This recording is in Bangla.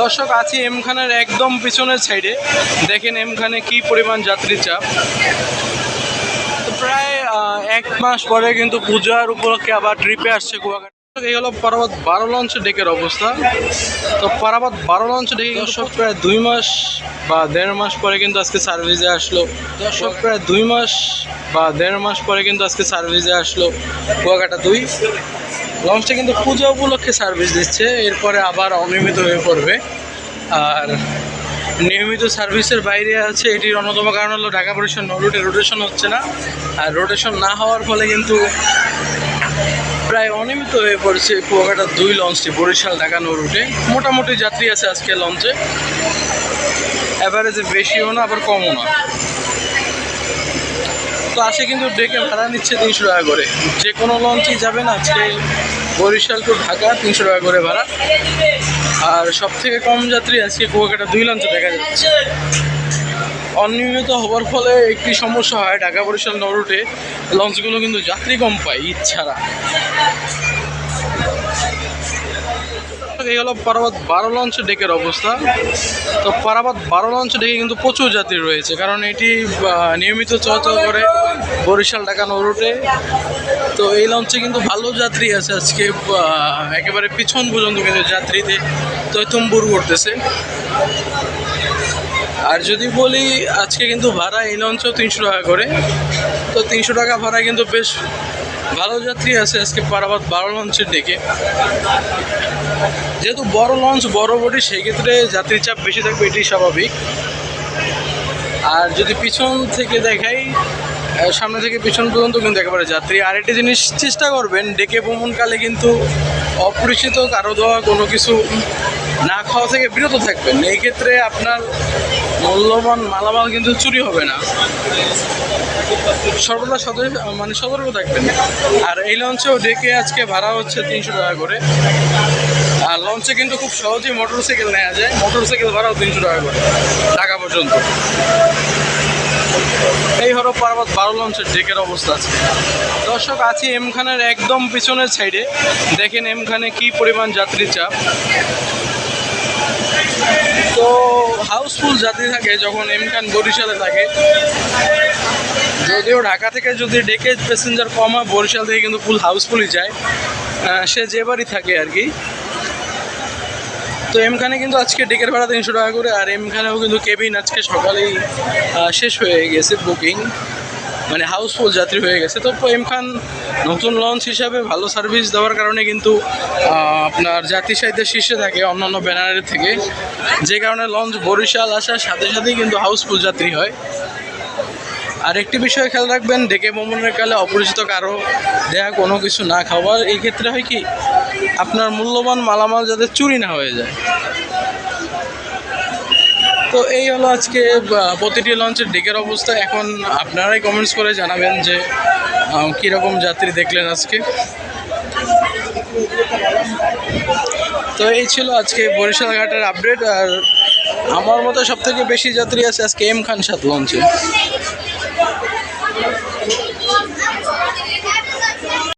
দর্শক আছি এম খানের একদম পিছনের সাইডে দেখেন এম খানে কি পরিমাণ যাত্রী চাপ। তো প্রায় এক মাস পরে কিন্তু পূজার উপলক্ষে আবার ট্রিপে আসছে কুয়াকাটা। এই হলো পারাবাদ বারো লঞ্চ ডেকের অবস্থা। তো পারাবাদ বারো লঞ্চ ডেকে দর্শক প্রায় দুই মাস বা দেড় মাস পরে কিন্তু আজকে সার্ভিসে আসলো। দর্শক প্রায় দুই মাস বা দেড় মাস পরে কিন্তু আজকে সার্ভিসে আসলো কুয়াকাটা দুই। লঞ্চটা কিন্তু পুজো উপলক্ষে সার্ভিস দিচ্ছে। এরপরে আবার অনিয়মিত হয়ে পড়বে। আর নিয়মিত সার্ভিসের বাইরে আছে, এটির অন্যতম কারণ হলো ঢাকা পরিষদ নরুটে রোটেশন হচ্ছে না। আর রোটেশন না হওয়ার ফলে কিন্তু প্রায় অনিয়মিত হয়ে পড়ছে কুয়াকাটার দুই লঞ্চটি, বরিশাল, ঢাকা নরুটে মোটামুটি যাত্রী আছে আজকে লঞ্চে। অ্যাভারেজে বেশিও না, আবার কমও না। আসে কিন্তু ডেকে ভাড়া নিচ্ছে তিনশো টাকা করে। যে কোনো লঞ্চে যাবেন আজকে বরিশাল টু ঢাকা তিনশো টাকা করে ভাড়া। আর সব থেকে কম যাত্রী আজকে কুয়াকাটা দুই লঞ্চে দেখা যাচ্ছে। অনিয়মিত হওয়ার ফলে একটি সমস্যা হয়, ঢাকা বরিশাল নরুটে লঞ্চগুলো কিন্তু যাত্রী কম পায় ছাড়া। এই হলো পারাবাদ বারো লঞ্চ ডেকের অবস্থা। তো পারাবাদ বারো লঞ্চ ডেকে কিন্তু প্রচুর যাত্রী রয়েছে, কারণ এটি নিয়মিত চলাচল করে বরিশাল, ঢাকা নরুটে তো এই লঞ্চে কিন্তু ভালো যাত্রী আছে আজকে একেবারে পিছন পর্যন্ত কিন্তু যাত্রীতে তৈতম্বুর করতেছে। আর যদি বলি, আজকে কিন্তু ভাড়া এই লঞ্চেও তিনশো টাকা করে। তো তিনশো টাকা ভাড়া কিন্তু বেশ ভালো যাত্রী আছে আজকে পারাবাদ বারো লঞ্চের ডেকে। যেহেতু বড় লঞ্চ, বড় বডি, সেই ক্ষেত্রে যাত্রীর চাপ বেশি থাকবে এটি স্বাভাবিক। আর যদি পিছন থেকে দেখাই সামনে থেকে পিছন পর্যন্ত কিন্তু একেবারে যাত্রী। আর একটি জিনিস চেষ্টা করবেন, ডেকে ভ্রমণকালে কিন্তু অপরিচিত, কারও দেওয়া কোনো কিছু না খাওয়া থেকে বিরত থাকবেন। এই ক্ষেত্রে আপনার মূল্যবান মালামাল কিন্তু চুরি হবে না। সর্বদা সতর্ক মানে সতর্ক থাকবেন। আর এই লঞ্চেও ডেকে আজকে ভাড়া হচ্ছে তিনশো টাকা করে। আর লঞ্চে কিন্তু খুব সহজেই মোটর সাইকেল নেওয়া যায়। মোটর সাইকেল ভাড়াও তিনশো টাকা করে, ঢাকা পর্যন্ত। এই হলো পার্বত বারো লঞ্চের ডেকের অবস্থা আছে দর্শক, আছি এমখানের একদম পিছনের সাইডে দেখেন এম খানে কি পরিমাণ যাত্রী চাপ। তো হাউসফুল যাত্রী থাকে যখন এম খান বরিশালে থাকে। যদিও ঢাকা থেকে যদি ডেকে প্যাসেঞ্জার কম হয়, বরিশাল থেকে কিন্তু ফুল হাউসফুলই যায়। সে যে বাড়ি থাকে আর কি। তো এমখানে কিন্তু আজকে ডেকের ভাড়া তিনশো টাকা করে, আর এমখানেও কিন্তু কেবিন আজকে সকালেই শেষ হয়ে গেছে বুকিং মানে হাউসফুল যাত্রী হয়ে গেছে। তো এমখান নতুন লঞ্চ হিসাবে ভালো সার্ভিস দেওয়ার কারণে কিন্তু আপনার জাতি সাহিত্যের শীর্ষে থাকে অন্যান্য ব্যানারের থেকে। যে কারণে লঞ্চ বরিশাল আসার সাথে সাথেই কিন্তু হাউসফুল যাত্রী হয়। আর একটি বিষয় খেয়াল রাখবেন, ডেকে ভ্রমণের কালে অপরিচিত কারও দেয়া কোনো কিছু না খাওয়ার এই ক্ষেত্রে হয় কি আপনার মূল্যবান মালামাল যাতে চুরি না হয়ে যায়। তো এই হলো আজকে প্রতিটি লঞ্চের ডেকের অবস্থা। এখন আপনারাই কমেন্টস করে জানাবেন যে কীরকম যাত্রী দেখলেন আজকে। তো এই ছিল আজকে বরিশাল ঘাটের আপডেট আর আমার মতো সব থেকে বেশি যাত্রী আছে আজকে এম খান সাত লঞ্চে।